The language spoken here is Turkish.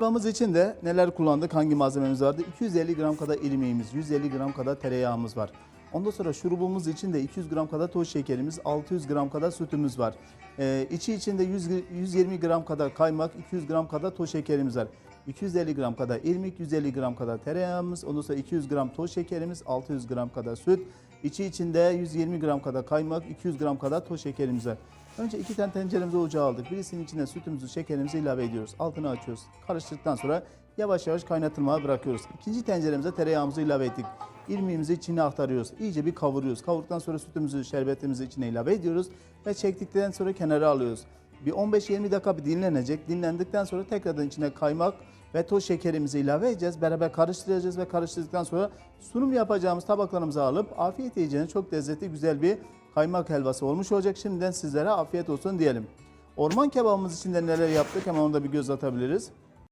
Helvamız için de neler kullandık, hangi malzememiz vardı? 250 gram kadar irmiğimiz, 150 gram kadar tereyağımız var. Ondan sonra şurubumuz için de 200 gram kadar toz şekerimiz, 600 gram kadar sütümüz var. Ee, içi içinde 100, 120 gram kadar kaymak, 200 gram kadar toz şekerimiz var. 250 gram kadar irmik, 150 gram kadar tereyağımız, ondan sonra 200 gram toz şekerimiz, 600 gram kadar süt. İçi içinde 120 gram kadar kaymak, 200 gram kadar toz şekerimiz var. Önce iki tane tenceremizi ocağa aldık. Birisinin içine sütümüzü, şekerimizi ilave ediyoruz. Altını açıyoruz. Karıştırdıktan sonra yavaş yavaş kaynatılmaya bırakıyoruz. İkinci tenceremize tereyağımızı ilave ettik. İrmiğimizi içine aktarıyoruz. İyice bir kavuruyoruz. Kavurduktan sonra sütümüzü, şerbetimizi içine ilave ediyoruz. Ve çektikten sonra kenara alıyoruz. Bir 15-20 dakika bir dinlenecek. Dinlendikten sonra tekrardan içine kaymak ve toz şekerimizi ilave edeceğiz. Beraber karıştıracağız ve karıştırdıktan sonra sunum yapacağımız tabaklarımıza alıp afiyet yiyeceğiniz çok lezzetli güzel bir kaymak helvası olmuş olacak. Şimdiden sizlere afiyet olsun diyelim. Orman kebabımız için de neler yaptık hemen onu da bir göz atabiliriz.